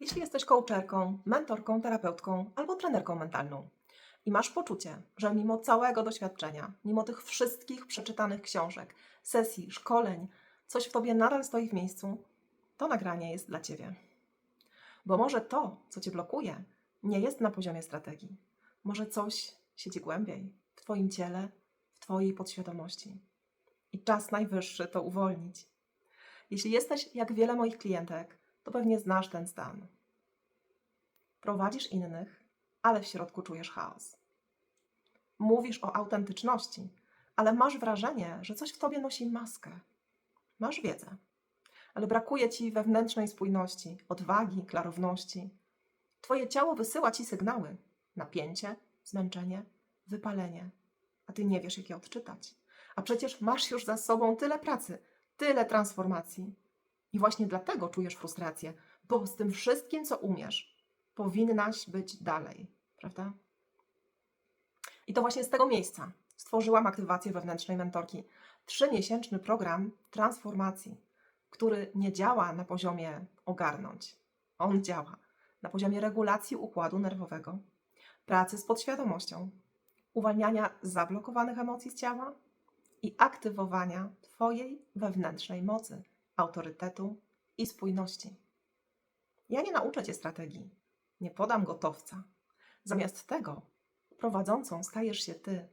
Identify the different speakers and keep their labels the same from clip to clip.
Speaker 1: Jeśli jesteś coacherką, mentorką, terapeutką albo trenerką mentalną i masz poczucie, że mimo całego doświadczenia, mimo tych wszystkich przeczytanych książek, sesji, szkoleń, coś w tobie nadal stoi w miejscu, to nagranie jest dla ciebie. Bo może to, co cię blokuje, nie jest na poziomie strategii. Może coś siedzi głębiej w twoim ciele, w twojej podświadomości. I czas najwyższy to uwolnić. Jeśli jesteś jak wiele moich klientek, to pewnie znasz ten stan. Prowadzisz innych, ale w środku czujesz chaos. Mówisz o autentyczności, ale masz wrażenie, że coś w tobie nosi maskę. Masz wiedzę, ale brakuje ci wewnętrznej spójności, odwagi, klarowności. Twoje ciało wysyła ci sygnały: napięcie, zmęczenie, wypalenie, a ty nie wiesz, jak je odczytać. A przecież masz już za sobą tyle pracy, tyle transformacji. I właśnie dlatego czujesz frustrację, bo z tym wszystkim, co umiesz, powinnaś być dalej, prawda? I to właśnie z tego miejsca stworzyłam aktywację wewnętrznej mentorki. Trzymiesięczny program transformacji, który nie działa na poziomie ogarnąć. On działa na poziomie regulacji układu nerwowego, pracy z podświadomością, uwalniania zablokowanych emocji z ciała i aktywowania Twojej wewnętrznej mocy, autorytetu i spójności. Ja nie nauczę Cię strategii, nie podam gotowca. Zamiast tego prowadzącą stajesz się Ty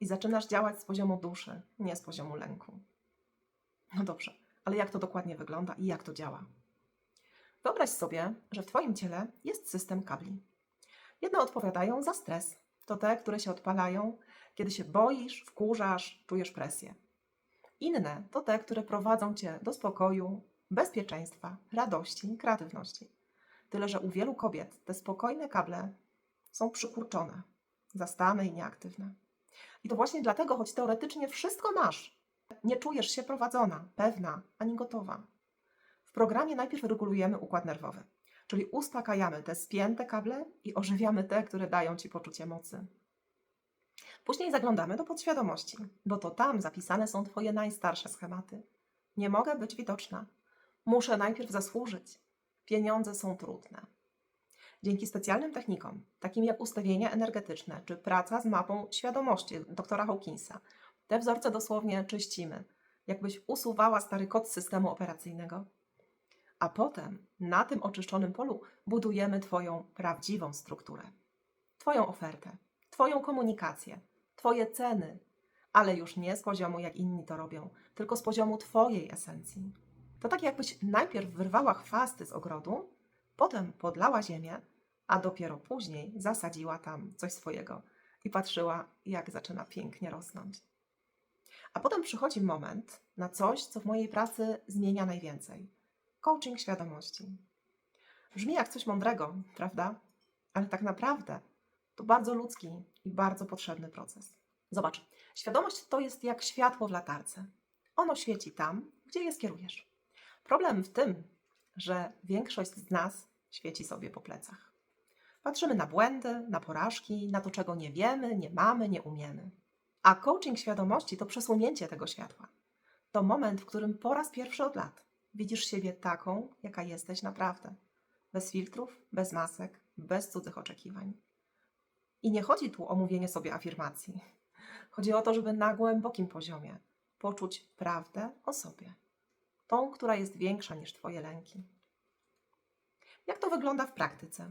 Speaker 1: i zaczynasz działać z poziomu duszy, nie z poziomu lęku. No dobrze, ale jak to dokładnie wygląda i jak to działa? Wyobraź sobie, że w Twoim ciele jest system kabli. Jedne odpowiadają za stres. To te, które się odpalają, kiedy się boisz, wkurzasz, czujesz presję. Inne to te, które prowadzą cię do spokoju, bezpieczeństwa, radości, kreatywności. Tyle, że u wielu kobiet te spokojne kable są przykurczone, zastane i nieaktywne. I to właśnie dlatego, choć teoretycznie wszystko masz, nie czujesz się prowadzona, pewna ani gotowa. W programie najpierw regulujemy układ nerwowy, czyli uspokajamy te spięte kable i ożywiamy te, które dają ci poczucie mocy. Później zaglądamy do podświadomości, bo to tam zapisane są Twoje najstarsze schematy. Nie mogę być widoczna. Muszę najpierw zasłużyć. Pieniądze są trudne. Dzięki specjalnym technikom, takim jak ustawienia energetyczne czy praca z mapą świadomości doktora Hawkinsa, te wzorce dosłownie czyścimy, jakbyś usuwała stary kod systemu operacyjnego. A potem na tym oczyszczonym polu budujemy Twoją prawdziwą strukturę, Twoją ofertę, Twoją komunikację, Twoje ceny, ale już nie z poziomu, jak inni to robią, tylko z poziomu Twojej esencji. To tak, jakbyś najpierw wyrwała chwasty z ogrodu, potem podlała ziemię, a dopiero później zasadziła tam coś swojego i patrzyła, jak zaczyna pięknie rosnąć. A potem przychodzi moment na coś, co w mojej pracy zmienia najwięcej coaching świadomości. Brzmi jak coś mądrego, prawda? Ale tak naprawdę to bardzo ludzki i bardzo potrzebny proces. Zobacz, świadomość to jest jak światło w latarce. Ono świeci tam, gdzie je skierujesz. Problem w tym, że większość z nas świeci sobie po plecach. Patrzymy na błędy, na porażki, na to, czego nie wiemy, nie mamy, nie umiemy. A coaching świadomości to przesłonięcie tego światła. To moment, w którym po raz pierwszy od lat widzisz siebie taką, jaka jesteś naprawdę. Bez filtrów, bez masek, bez cudzych oczekiwań. I nie chodzi tu o mówienie sobie afirmacji. Chodzi o to, żeby na głębokim poziomie poczuć prawdę o sobie. Tą, która jest większa niż Twoje lęki. Jak to wygląda w praktyce?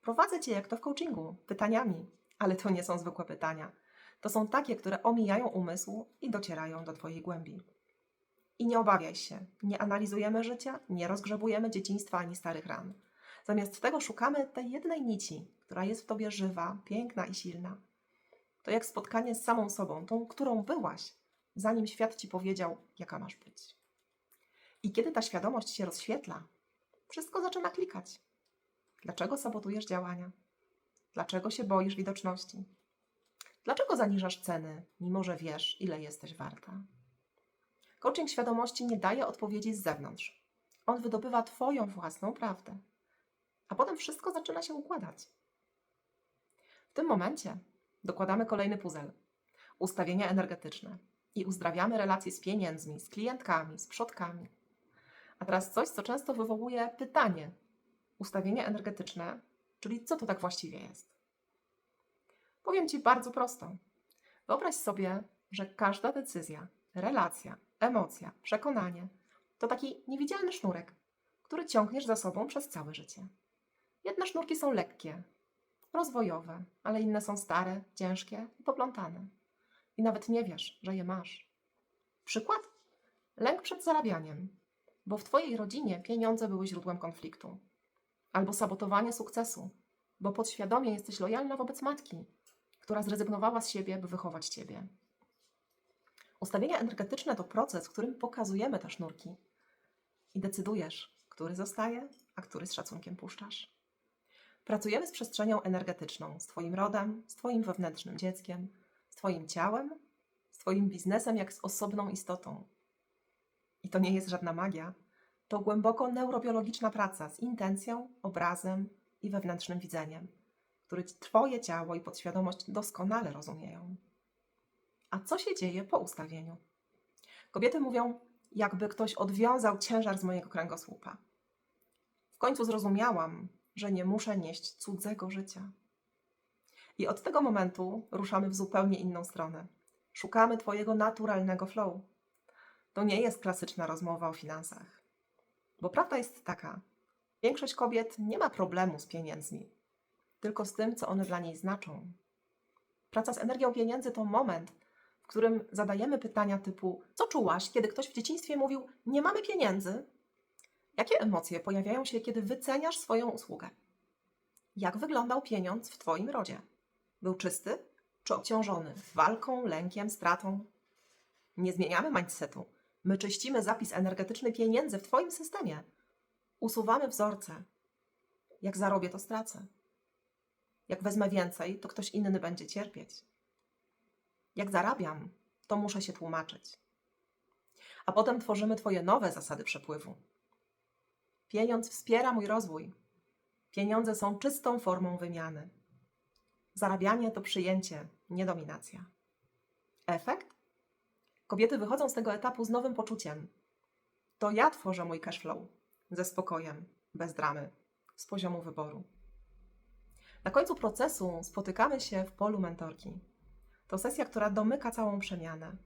Speaker 1: Prowadzę Cię, jak to w coachingu, pytaniami, ale to nie są zwykłe pytania. To są takie, które omijają umysł i docierają do Twojej głębi. I nie obawiaj się, nie analizujemy życia, nie rozgrzebujemy dzieciństwa ani starych ran. Zamiast tego szukamy tej jednej nici, która jest w tobie żywa, piękna i silna. To jak spotkanie z samą sobą, tą, którą byłaś, zanim świat ci powiedział, jaka masz być. I kiedy ta świadomość się rozświetla, wszystko zaczyna klikać. Dlaczego sabotujesz działania? Dlaczego się boisz widoczności? Dlaczego zaniżasz ceny, mimo że wiesz, ile jesteś warta? Coaching świadomości nie daje odpowiedzi z zewnątrz. On wydobywa Twoją własną prawdę. A potem wszystko zaczyna się układać. W tym momencie dokładamy kolejny puzzle ustawienia energetyczne i uzdrawiamy relacje z pieniędzmi, z klientkami, z przodkami. A teraz coś, co często wywołuje pytanie: ustawienie energetyczne, czyli co to tak właściwie jest? Powiem Ci bardzo prosto. Wyobraź sobie, że każda decyzja, relacja, emocja, przekonanie to taki niewidzialny sznurek, który ciągniesz za sobą przez całe życie. Jedne sznurki są lekkie, rozwojowe, ale inne są stare, ciężkie i poplątane. I nawet nie wiesz, że je masz. Przykład? Lęk przed zarabianiem, bo w Twojej rodzinie pieniądze były źródłem konfliktu. Albo sabotowanie sukcesu, bo podświadomie jesteś lojalna wobec matki, która zrezygnowała z siebie, by wychować Ciebie. Ustawienia energetyczne to proces, w którym pokazujemy te sznurki i decydujesz, który zostaje, a który z szacunkiem puszczasz. Pracujemy z przestrzenią energetyczną, z Twoim rodem, z Twoim wewnętrznym dzieckiem, z Twoim ciałem, z Twoim biznesem jak z osobną istotą. I to nie jest żadna magia. To głęboko neurobiologiczna praca z intencją, obrazem i wewnętrznym widzeniem, który Twoje ciało i podświadomość doskonale rozumieją. A co się dzieje po ustawieniu? Kobiety mówią, jakby ktoś odwiązał ciężar z mojego kręgosłupa. W końcu zrozumiałam, że nie muszę nieść cudzego życia. I od tego momentu ruszamy w zupełnie inną stronę. Szukamy Twojego naturalnego flow. To nie jest klasyczna rozmowa o finansach. Bo prawda jest taka: większość kobiet nie ma problemu z pieniędzmi, tylko z tym, co one dla niej znaczą. Praca z energią pieniędzy to moment, w którym zadajemy pytania typu: Co czułaś, kiedy ktoś w dzieciństwie mówił: Nie mamy pieniędzy? Jakie emocje pojawiają się, kiedy wyceniasz swoją usługę? Jak wyglądał pieniądz w Twoim rodzie? Był czysty czy obciążony walką, lękiem, stratą? Nie zmieniamy mindsetu. My czyścimy zapis energetyczny pieniędzy w Twoim systemie. Usuwamy wzorce. Jak zarobię, to stracę. Jak wezmę więcej, to ktoś inny będzie cierpieć. Jak zarabiam, to muszę się tłumaczyć. A potem tworzymy Twoje nowe zasady przepływu. Pieniądz wspiera mój rozwój. Pieniądze są czystą formą wymiany. Zarabianie to przyjęcie, nie dominacja. Efekt? Kobiety wychodzą z tego etapu z nowym poczuciem. To ja tworzę mój cash flow ze spokojem, bez dramy, z poziomu wyboru. Na końcu procesu spotykamy się w polu mentorki. To sesja, która domyka całą przemianę.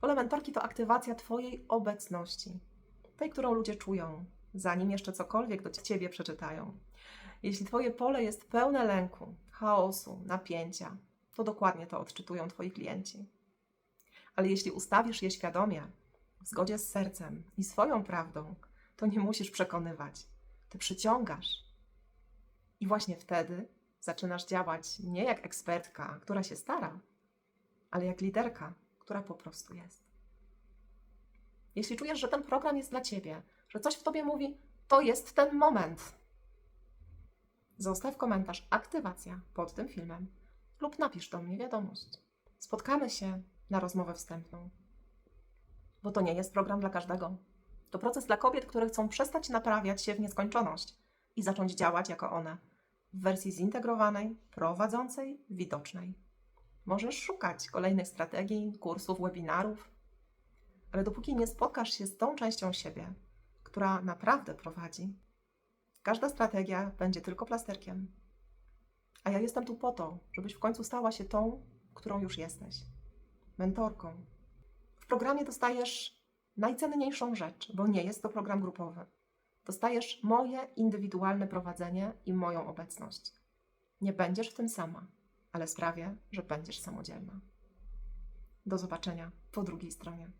Speaker 1: Pole mentorki to aktywacja Twojej obecności, tej, którą ludzie czują, zanim jeszcze cokolwiek do Ciebie przeczytają. Jeśli Twoje pole jest pełne lęku, chaosu, napięcia, to dokładnie to odczytują Twoi klienci. Ale jeśli ustawisz je świadomie, w zgodzie z sercem i swoją prawdą, to nie musisz przekonywać. Ty przyciągasz. I właśnie wtedy zaczynasz działać nie jak ekspertka, która się stara, ale jak liderka, która po prostu jest. Jeśli czujesz, że ten program jest dla ciebie, że coś w tobie mówi, to jest ten moment. Zostaw komentarz aktywacja pod tym filmem lub napisz do mnie wiadomość. Spotkamy się na rozmowę wstępną. Bo to nie jest program dla każdego. To proces dla kobiet, które chcą przestać naprawiać się w nieskończoność i zacząć działać jako one w wersji zintegrowanej, prowadzącej, widocznej. Możesz szukać kolejnych strategii, kursów, webinarów, ale dopóki nie spotkasz się z tą częścią siebie, która naprawdę prowadzi, każda strategia będzie tylko plasterkiem. A ja jestem tu po to, żebyś w końcu stała się tą, którą już jesteś mentorką. W programie dostajesz najcenniejszą rzecz, bo nie jest to program grupowy. Dostajesz moje indywidualne prowadzenie i moją obecność. Nie będziesz w tym sama, ale sprawię, że będziesz samodzielna. Do zobaczenia po drugiej stronie.